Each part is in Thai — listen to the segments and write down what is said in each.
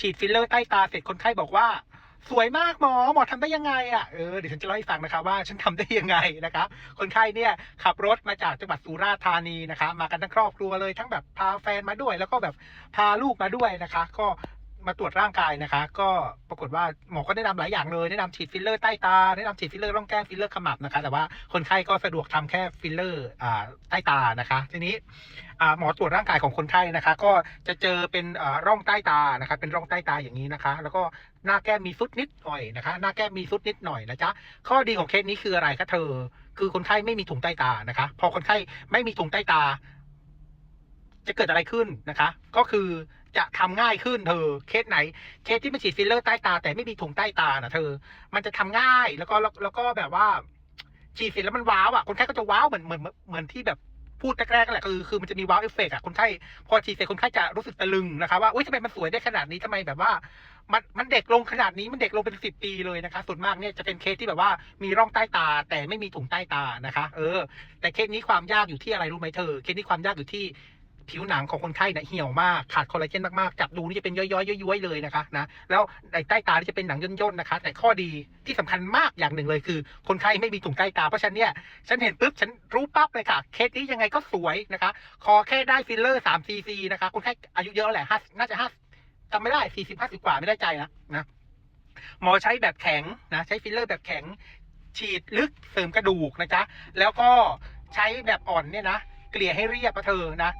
ฉีดฟิลเลอร์ใต้ตาเสร็จคนไข้บอกว่า สวยมากหมอหมอทำได้ยังไงอะเออเดี๋ยวฉันจะเล่าให้ฟังนะคะว่าฉันทำได้ยังไงนะคะคนไข้เนี่ยขับรถมาจากจังหวัดสุราษฎร์ธานีนะคะมากันทั้งครอบครัวเลยทั้งแบบพาแฟนมาด้วย แล้วก็แบบพาลูกมาด้วยนะคะ ก็ มาตรวจร่างกายนะคะ ก็ปรากฏว่าหมอก็แนะนำหลายอย่างเลยแนะนำฉีดฟิลเลอร์ใต้ตาแนะนำฉีดฟิลเลอร์ร่องแก้มฟิลเลอร์ขมับนะคะ แต่ว่าคนไข้ก็สะดวกทำแค่ฟิลเลอร์อ่าใต้ตานะคะ ทีนี้อ่าหมอตรวจร่างกายของคนไข้นะคะ ก็จะเจอเป็นอ่าร่องใต้ตานะคะ เป็นร่องใต้ตาอย่างนี้นะคะ แล้วก็หน้าแก้มมีซุดนิดหน่อยนะคะ หน้าแก้มมีซุดนิดหน่อยนะจ๊ะข้อดีของเคสนี้คืออะไรคะเธอ คือคนไข้ไม่มีถุงใต้ตานะคะ พอคนไข้ไม่มีถุงใต้ตา จะเกิดอะไรขึ้นนะคะ ก็คือ จะทำง่ายขึ้นเธอ เคสไหน เคสที่มันฉีดฟิลเลอร์ใต้ตา แต่ไม่มีถุงใต้ตานะเธอ มันจะทำง่ายแล้วก็แล้วก็แบบว่า ฉีดเสร็จแล้วมันว้าวอะคนไข้ก็จะว้าวเหมือนเหมือนเหมือนที่แบบพูดแรกๆนั่นแหละคือคือมันจะมีว้าวเอฟเฟกต์อะคนไข้พอฉีดเสร็จคนไข้จะรู้สึกตะลึงนะคะว่าอุ้ยทำไมมันสวยได้ขนาดนี้ทำไมแบบว่า มันมันเด็กลงขนาดนี้มันเด็กลงเป็นสิบปีเลยนะคะ ส่วนมากเนี่ยจะเป็นเคสที่แบบว่ามีร่องใต้ตา แต่ไม่มีถุงใต้ตานะคะ เออ แต่เคสนี้ความยากอยู่ที่อะไรรู้ไหมเธอ เคสนี้ความยากอยู่ที่ ผิวหนังของคนไข้เนี่ยเหี่ยวมากขาดคอลลาเจนมากๆจับดูนี่จะเป็นย้อยๆย้อยๆเลยนะคะนะแล้วใใต้ตานี่จะเป็นหนังย่นๆนะคะ แต่ข้อดีที่สำคัญมากอย่างหนึ่งเลยคือ คนไข้ไม่มีถุงใต้ตาเพราะฉันเนี่ยฉันเห็นปุ๊บฉันรู้ปั๊บเลยค่ะเคสนี้ยังไงก็สวยนะคะ คอแค่ได้ฟิลเลอร์3ซีซีนะคะ คนไข้อายุเยอะแหละห้าน่าจะห้าจำไม่ได้สี่สิบห้าสิบกว่าไม่ได้ใจนะนะหมอใช้แบบแข็งนะใช้ฟิลเลอร์แบบแข็ง ฉีดลึกเสริมกระดูกนะจ๊ะแล้วก็ใช้แบบอ่อนเนี่ยนะเกลี่ยให้เรียบนะเธอนะ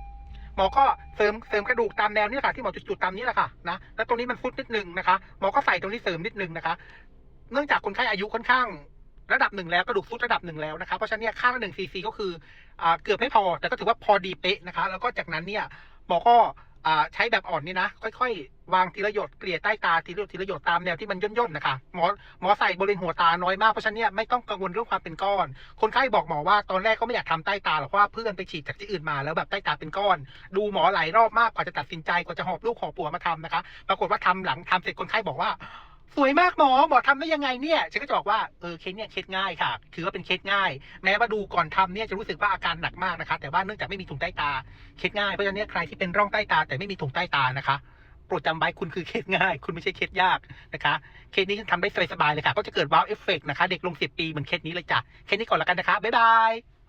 มอก็เสริมเสริมกระดูกตามแนวนี่แหละค่ะที่หมอจุดๆตามนี้แหละค่ะนะแล้วตรงนี้มันฟุดนิดนึงนะคะหมอก็ใส่ตรงนี้เสริมนิดนึงนะคะ เนื่องจากคนไข้อายุค่อนข้างระดับหนึ่งแล้วกระดูกฟุดระดับหนึ่งแล้วนะคะเพราะฉะนั้นเนี่ยค่าละหนึ่งซีซีก็คืออเกือบไม่พอแต่ก็ถือว่าพอดีเป๊ะนะคะ แล้วก็จากนั้นเนี่ยหมอก็ ใช้แบบอ่อนนี่นะ ค่อย ๆ วางทีละหยดเกลี่ยใต้ตาทีละหยดทีละหยดตามแนวที่มันย่นๆนะคะหมอหมอใส่บริเวณหัวตาน้อยมากเพราะฉะนั้นเนี่ยไม่ต้องกังวลเรื่องความเป็นก้อน คนไข้บอกหมอว่าตอนแรกก็ไม่อยากทำใต้ตาหรอกเพราะว่าเพื่อนไปฉีดจากที่อื่นมาแล้วแบบใต้ตาเป็นก้อน ดูหมอหลายรอบมากกว่าจะตัดสินใจกว่าจะหอบลูกหอบปัวมาทำนะคะ ปรากฏว่าทำหลังทำเสร็จคนไข้บอกว่า สวยมากหมอหมอทำได้ยังไงเนี่ยฉันก็จะบอกว่าเออเคสเนี่ยเคสง่ายค่ะ ถือว่าเป็นเคสง่าย แม้ว่าดูก่อนทำเนี่ยจะรู้สึกว่าอาการหนักมากนะคะ แต่ว่าเนื่องจากไม่มีถุงใต้ตาเคสง่ายเพราะฉะนั้นใครที่เป็นร่องใต้ตา แต่ไม่มีถุงใต้ตานะคะโปรดจำไว้คุณคือเคสง่าย คุณไม่ใช่เคสยากนะคะ เคสนี้ทำได้สบายๆเลยค่ะ ก็จะเกิดว้าวเอฟเฟกต์นะคะ เด็กลงสิบปีเหมือนเคสนี้เลยจ้ะ เคสนี้ก่อนละกันนะคะ บ๊ายบาย